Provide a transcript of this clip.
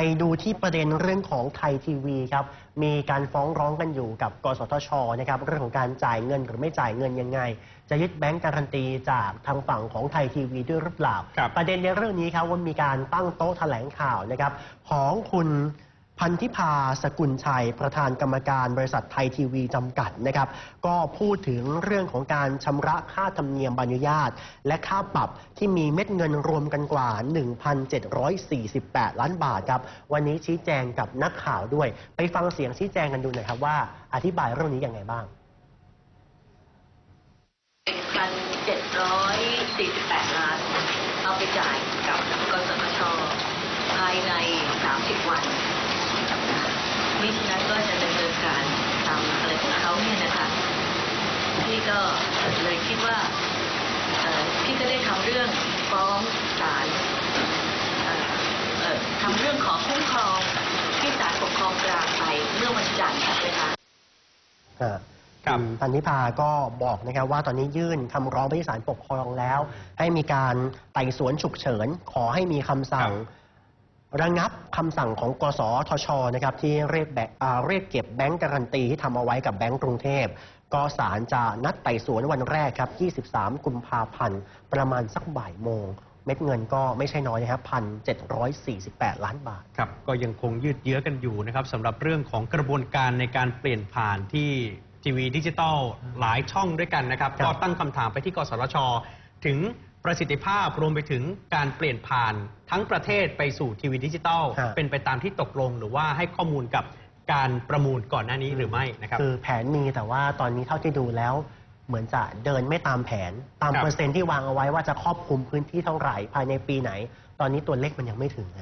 ไปดูที่ประเด็นเรื่องของไทยทีวีครับ มีการฟ้องร้องกันอยู่กับ กสทชนะครับ เรื่องของการจ่ายเงินหรือไม่จ่ายเงินยังไง จะยึดแบงก์การันตีจากทางฝั่งของไทยทีวีด้วยหรือเปล่าครับประเด็นในเรื่องนี้ครับว่ามีการตั้งโต๊ะแถลงข่าวนะครับของคุณ พันธิพาสกุลชัย ประธานกรรมการบริษัทไทยทีวีจำกัดนะครับ ก็พูดถึงเรื่องของการชำระค่าธรรมเนียมใบอนุญาต และค่าปรับที่มีเม็ดเงินรวมกันกว่า 1,748 ล้านบาทครับ วันนี้ชี้แจงกับนักข่าวด้วย ไปฟังเสียงชี้แจงกันดูหน่อยครับว่าอธิบายเรื่องนี้อยังไงบ้าง1,748 ล้าน เอาไปจ่ายกับกสทชภายใน 30 วัน มิฉะนั้นก็จะดำเนินการตามอะไรของเขาเนี่ยนะคะพี่ก็เลยคิดว่าเอ่อพี่ก็ได้ทำเรื่องฟ้องศาลเอ่อเอ่อทำเรื่องขอคุ้มครองที่ศาลปกครองกลางไปเมื่อวันจันทร์ค่ะนะคะอ่าครับณพันธิพาก็บอกนะครับว่าตอนนี้ยื่นคำร้องไปที่ศาลปกครองแล้ว ให้มีการไต่สวนฉุกเฉิน ขอให้มีคำสั่ง ระงับคำสั่งของกสทชนะครับที่เรียกแบอ่าเรียกเก็บแบงก์การันตีที่ทำเอาไว้กับแบงก์กรุงเทพก็ศาลจะนัดไต่สวนวันแรกครับ 23 กุมภาพันธ์ ประมาณสักบ่ายโมง เม็ดเงินก็ไม่ใช่น้อยนะครับ1,748ล้านบาท ครับ ก็ยังคงยืดเยื้อกันอยู่นะครับสำหรับเรื่องของกระบวนการในการเปลี่ยนผ่านที่ทีวีดิจิตอลหลายช่องด้วยกันนะครับครับก็ตั้งคำถามไปที่กสทช ถึง ประสิทธิภาพรวมไปถึงการเปลี่ยนผ่านทั้งประเทศไปสู่ทีวีดิจิตอลครับ เป็นไปตามที่ตกลงหรือว่าให้ข้อมูลกับการประมูลก่อนหน้านี้หรือไม่นะครับ คือแผนมีแต่ว่าตอนนี้เท่าที่ดูแล้ว เหมือนจะเดินไม่ตามแผน ตามครับ เปอร์เซ็นต์ที่วางเอาไว้ว่าจะครอบคลุมพื้นที่เท่าไหร่ภายในปีไหน ตอนนี้ตัวเลขมันยังไม่ถึงนะ